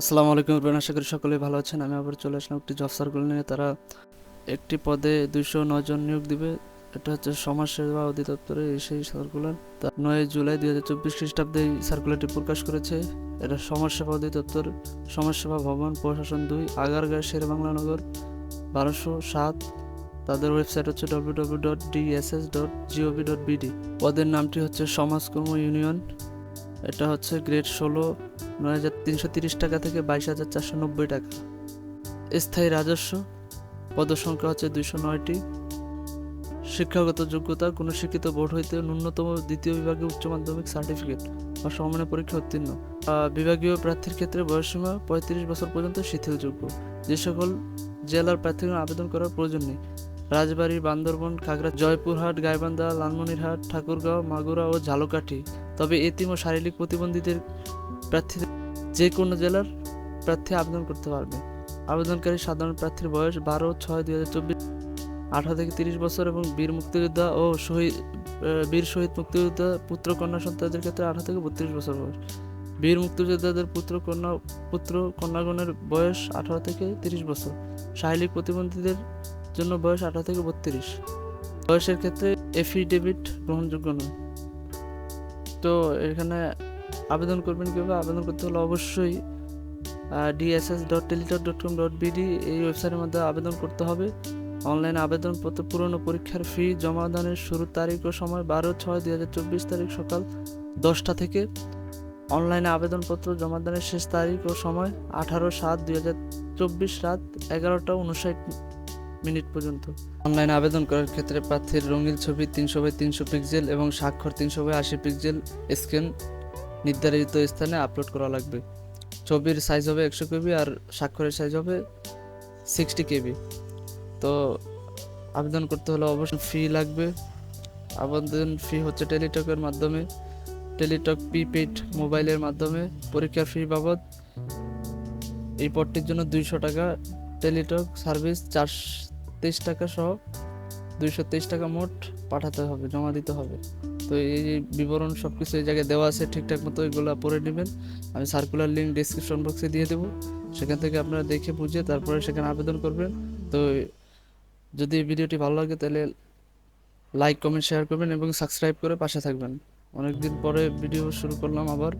আসসালামু আলাইকুম রবিন আশা করি সকলেই ভালো আছেন। আমি আবার চলে আসলাম একটি জব সার্কুল নিয়ে। তারা একটি পদে দুইশো নয় জন নিয়োগ দিবে। এটা হচ্ছে সমাজ সেবা অধিদপ্তরে সেই সার্কুলার তা নয় জুলাই দুই হাজার চব্বিশ খ্রিস্টাব্দে এই সার্কুলারটি প্রকাশ করেছে। এটা সমাজ সেবা অধিদপ্তর, সমাজ সেবা ভবন, প্রশাসন দুই আগারগাঁ শেরবাংলা নগর, বারোশো সাত। তাদের ওয়েবসাইট হচ্ছে W W dot D S S dot G O V dot B D পদের নামটি হচ্ছে সমাজকর্ম ইউনিয়ন। এটা হচ্ছে গ্রেড ষোলো। নয় হাজার তিনশো তিরিশ টাকা থেকে বাইশ হাজার চারশো নব্বই টাকা। স্থায়ী রাজস্ব, পদসংখ্যা হচ্ছে দুইশো নয়টি। শিক্ষাগত যোগ্যতা, কোনো শিক্ষিত বোর্ড হইতে ন্যূনতম দ্বিতীয় বিভাগে উচ্চ মাধ্যমিক সার্টিফিকেট বা সমমানের পরীক্ষা উত্তীর্ণ। বিভাগীয় প্রার্থীর ক্ষেত্রে বয়সসীমা পঁয়ত্রিশ বছর পর্যন্ত শিথিলযোগ্য। যে সকল জেলার প্রার্থীগণ আবেদন করার প্রয়োজন নেই। রাজবাড়ী, বান্দরবন, খাগড়া, জয়পুরহাট, গাইবান্ধা, লালমনিরহাট, ঠাকুরগাঁও, মাগুরা ও ঝালকাঠি। তবে এতিম ও শারীরিক প্রতিবন্ধীদের প্রার্থীদের যে কোনো জেলার প্রার্থী আবেদন করতে পারবে। আবেদনকারী সাধারণ প্রার্থীর বয়স বারো ছয় দুই হাজার চব্বিশ, আঠারো থেকে তিরিশ বছর এবং বীর মুক্তিযোদ্ধা ও শহীদ বীর শহীদ মুক্তিযোদ্ধা পুত্র, কন্যা, সন্তানদের ক্ষেত্রে আঠারো থেকে বত্রিশ বছর বয়স। বীর মুক্তিযোদ্ধাদের পুত্র, কন্যা, পুত্র, কন্যাগণের বয়স আঠারো থেকে তিরিশ বছর। শারীরিক প্রতিবন্ধীদের জন্য বয়স আঠারো থেকে বত্রিশ। বয়সের ক্ষেত্রে এফিডেভিট গ্রহণযোগ্য নয়। তো এখানে আবেদন করবেন কীভাবে আবেদন করতে হলে অবশ্যই D S S dot Teletalk dot com dot B D এই ওয়েবসাইটের মধ্যে আবেদন করতে হবে। অনলাইন আবেদনপত্র পূরণ ও পরীক্ষার ফি জমা দানের শুরুর তারিখ ও সময় বারো ছয় দুই হাজার চব্বিশ তারিখ সকাল দশটা থেকে। অনলাইনে আবেদনপত্র জমা দানের শেষ তারিখ ও সময় আঠারো সাত দুই হাজার চব্বিশ রাত এগারোটা উনষাট মিনিট পর্যন্ত। অনলাইনে আবেদন করার ক্ষেত্রে প্রার্থীর রঙিন ছবি তিনশো বাই তিনশো পিক্সেল এবং স্বাক্ষর তিনশো বাই আশি পিক্সেল স্ক্যান নির্ধারিত স্থানে আপলোড করা লাগবে। ছবির সাইজ হবে একশো কেবি আর স্বাক্ষরের সাইজ হবে সিক্সটি কেবি। তো আবেদন করতে হলে অবশ্যই ফি লাগবে। আবেদন ফি হচ্ছে টেলিটকের মাধ্যমে। টেলিটক প্রিপেড মোবাইলের মাধ্যমে পরীক্ষার ফি বাবদ। এই পদটির জন্য দুইশো টাকা টেলিটক সার্ভিস চার তেইশ টাকা সহ দুইশো তেইশ টাকা মোট পাঠাতে হবে, জমা দিতে হবে। তো এই বিবরণ সব কিছু এই জায়গায় দেওয়া আছে, ঠিকঠাক মতো এগুলো পড়ে নেবেন। আমি সার্কুলার লিঙ্ক ডিসক্রিপশন বক্সে দিয়ে দেবো। সেখান থেকে আপনারা দেখে বুঝে তারপরে সেখানে আবেদন করবেন। তো যদি ভিডিওটি ভালো লাগে তাহলে লাইক কমেন্ট শেয়ার করবেন এবং সাবস্ক্রাইব করে পাশে থাকবেন। অনেকদিন পরে ভিডিও শুরু করলাম আবার।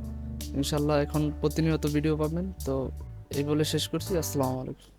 ইনশাল্লাহ এখন প্রতিনিয়ত ভিডিও পাবেন। তো এই বলে শেষ করছি। আসসালামু আলাইকুম।